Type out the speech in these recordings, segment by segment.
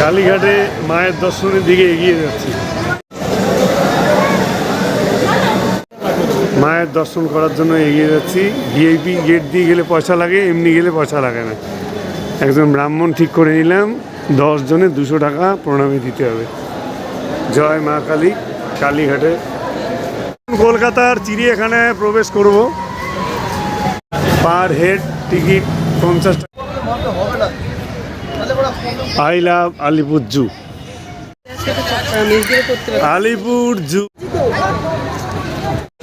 কালীঘাটে মায়ের দর্শনের দিকে এগিয়ে যাচ্ছি। মায়ের দর্শন করার জন্য এগিয়ে যাচ্ছি। ভিআইপি গেট দিয়ে গেলে পয়সা লাগে, এমনি গেলে পয়সা লাগে না। একজন ব্রাহ্মণ ঠিক করে নিলাম, দশ জনে দুশো টাকা প্রণামী দিতে হবে। জয় মা কালী, কালীঘাটে। কলকাতার চিড়িয়াখানায় প্রবেশ করব। পার হেড টিকিট পঞ্চাশ টাকা। I love Alipore zoo. Alipore zoo.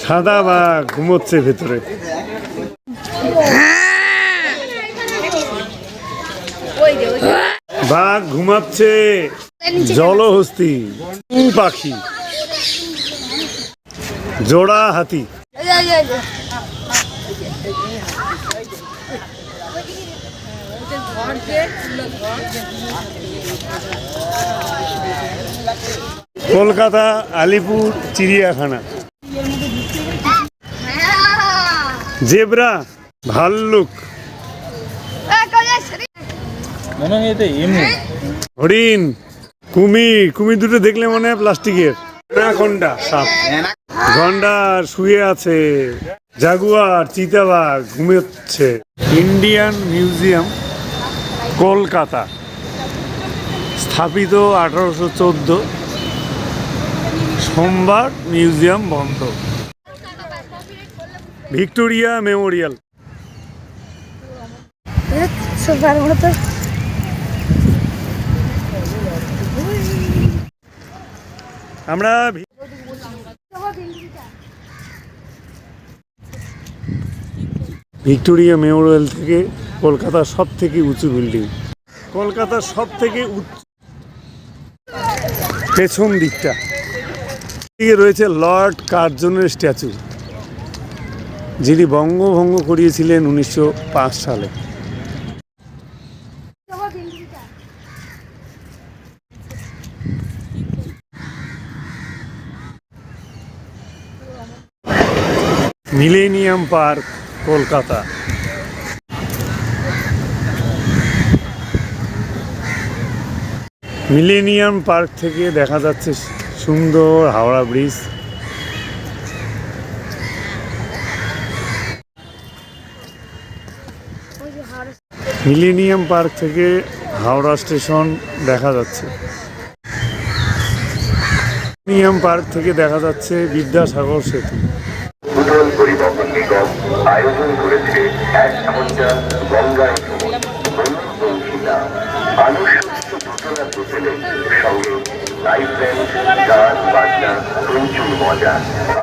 সাদা বা ঘুমোচ্ছে ভেতরে। বাঘ ঘুমাচ্ছে। জলহস্তি পাখি। জোড়া হাতি। কলকাতা, আলিপুর, চিড়িয়াখানা। জেব্রা, ভাল্লুক। হরিণ, কুমির। কুমির দুটো দেখলে মনে হয় প্লাস্টিকের। অ্যানাকোন্ডা সাপ। গন্ডার শুয়ে আছে। জাগুয়ার, চিতাবাঘ ঘুমোচ্ছে ইন্ডিয়ান মিউজিয়াম। কলকাতা। স্থাপিত আঠারোশো চোদ্দ। সোমবার মিউজিয়াম বন্ধ। Victoria Memorial. আমরা ভিক্টোরিয়া মেমোরিয়াল থেকে কলকাতার সব থেকে উঁচু বিল্ডিং। কলকাতার সব থেকে উচ্চ পেছন দিকটা। দিকে রয়েছে লর্ড কার্জনের স্ট্যাচু, যিনি বঙ্গভঙ্গ করিয়েছিলেন উনিশশো পাঁচ সালে। Millennium park, Kolkata. Millennium park থেকে দেখা যাচ্ছে সুন্দর হাওড়া ব্রিজ। মিলেনিয়াম পার্ক থেকে হাওড়া স্টেশন দেখা যাচ্ছে। মিলেনিয়াম পার্ক থেকে দেখা যাচ্ছে বিদ্যাসাগর সেতু। পরিবহন নিগম আয়োজন করেছে এক ঘণ্টা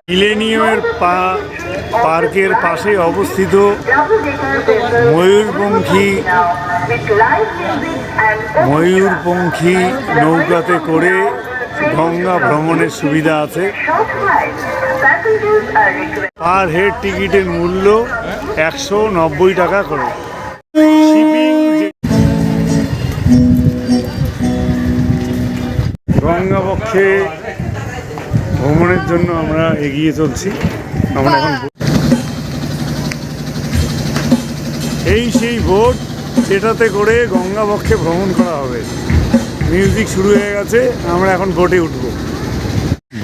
মিলেনিয়ামের পা পার্কের পাশে অবস্থিত ময়ূরপঙ্খী ময়ূরপঙ্খী নৌকাতে করে গঙ্গা ভ্রমণের সুবিধা আছে। পার হেড টিকিটের মূল্য একশো নব্বই টাকা করে। শিপিং গঙ্গাবক্ষে ভ্রমণের জন্য আমরা এগিয়ে চলছি। আমরা এখন এই সেই বোট যেটাতে করে গঙ্গাবক্ষে ভ্রমণ করা হবে। মিউজিক শুরু হয়ে গেছে, আমরা এখন বোটে উঠব।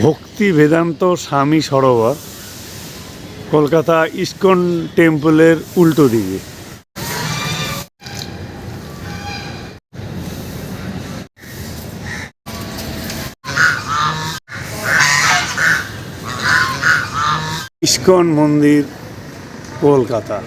ভক্তি বেদান্ত স্বামী সরোবর, কলকাতা ইস্কন টেম্পলের উল্টো দিকে। ইস্কন মন্দির কলকাতা।